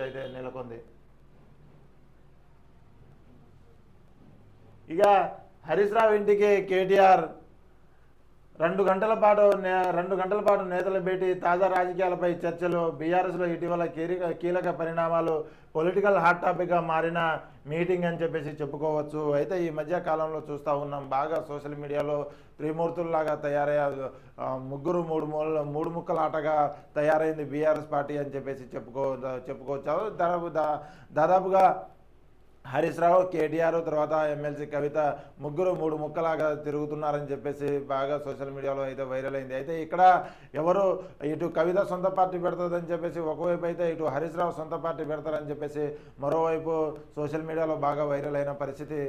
పరిస్థితి అయితే నెలకొంది. ఇక హరీష్ రావు ఇంటికి కేటీఆర్ రెండు గంటల పాటు నే- రెండు గంటల పాటు నేతల భేటీ తాజా రాజకీయాలపై చర్చలు బీఆర్ఎస్లో ఇటీవల కీలక కీలక పరిణామాలు పొలిటికల్ హాట్ టాపిక్గా మారిన మీటింగ్ అని చెప్పేసి చెప్పుకోవచ్చు. అయితే ఈ మధ్య కాలంలో చూస్తూ ఉన్నాం బాగా సోషల్ మీడియాలో త్రిమూర్తుల్లాగా తయారయ్యారు ముగ్గురు మూడు మూల మూడు ముక్కల ఆటగా తయారైంది బీఆర్ఎస్ పార్టీ అని చెప్పేసి చెప్పుకో చెప్పుకోవచ్చు. దాదాపు దాదాపుగా హరీష్ రావు కేటీఆర్ తర్వాత ఎమ్మెల్సీ కవిత ముగ్గురు మూడు ముక్కలాగా తిరుగుతున్నారని చెప్పేసి బాగా సోషల్ మీడియాలో అయితే వైరల్ అయింది. అయితే ఇక్కడ ఎవరు ఇటు కవిత సొంత పార్టీ పెడతదని చెప్పేసి ఒకవైపు అయితే ఇటు హరీష్ రావు సొంత పార్టీ పెడతారని చెప్పేసి మరోవైపు సోషల్ మీడియాలో బాగా వైరల్ అయిన పరిస్థితి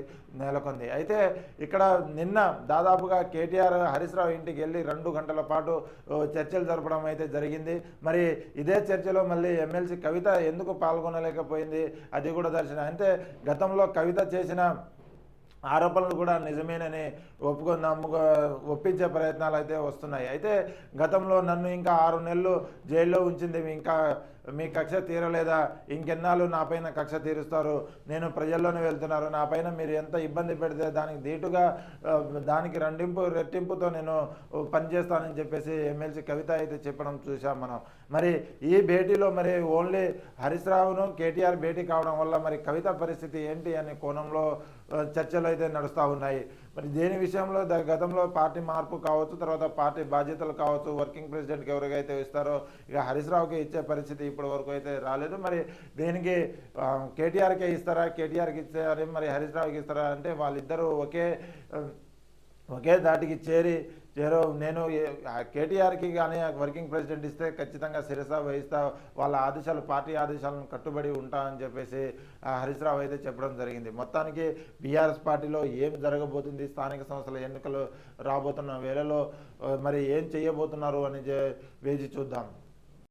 నెలకొంది. అయితే ఇక్కడ నిన్న దాదాపుగా కేటీఆర్ హరీష్ రావు ఇంటికి వెళ్ళి రెండు గంటల పాటు చర్చలు జరపడం అయితే జరిగింది. మరి ఇదే చర్చలో మళ్ళీ ఎమ్మెల్సీ కవిత ఎందుకు పాల్గొనలేకపోయింది? అది కూడా దర్శనం. అంటే గతంలో కవిత చేసిన ఆరోపణలు కూడా నిజమేనని ఒప్పుకొని నమ్ముక ఒప్పించే ప్రయత్నాలు అయితే వస్తున్నాయి. అయితే గతంలో నన్ను ఇంకా ఆరు నెలలు జైల్లో ఉంచింది ఇంకా మీ కక్ష తీరలేదా? ఇంకెన్నాళ్ళు నా పైన కక్ష తీరుస్తారు? నేను ప్రజల్లోనే వెళ్తున్నారు. నా పైన మీరు ఎంత ఇబ్బంది పెడితే దానికి ధీటుగా దానికి రెండింపు రెట్టింపుతో నేను పనిచేస్తానని చెప్పేసి ఎమ్మెల్సీ కవిత అయితే చెప్పడం చూసాం మనం. మరి ఈ భేటీలో మరి ఓన్లీ హరీష్ రావును కేటీఆర్ భేటీ కావడం వల్ల మరి కవిత పరిస్థితి ఏంటి అనే కోణంలో చర్చలు అయితే నడుస్తూ ఉన్నాయి. మరి దేని విషయంలో గతంలో పార్టీ మార్పు కావచ్చు తర్వాత పార్టీ బాధ్యతలు కావచ్చు వర్కింగ్ ప్రెసిడెంట్కి ఎవరికైతే ఇస్తారో ఇక హరీష్ రావుకి ఇచ్చే పరిస్థితి ఇప్పటి వరకు అయితే రాలేదు. మరి దేనికి కేటీఆర్కే ఇస్తారా కేటీఆర్కి ఇస్తారా మరి హరీష్ రావుకి ఇస్తారా అంటే వాళ్ళిద్దరూ ఒకే ఒకే దాటికి చేరి చేరో నేను ఏ- కేటీఆర్కి కానీ వర్కింగ్ ప్రెసిడెంట్ ఇస్తే ఖచ్చితంగా శిరస వహిస్తా వాళ్ళ ఆదేశాలు పార్టీ ఆదేశాలను కట్టుబడి ఉంటా అని చెప్పేసి ఆ హరీష్ రావు అయితే చెప్పడం జరిగింది. మొత్తానికి బీఆర్ఎస్ పార్టీలో ఏం జరగబోతుంది స్థానిక సంస్థల ఎన్నికలు రాబోతున్న వేళలో మరి ఏం చేయబోతున్నారు అని వేచి చూద్దాం.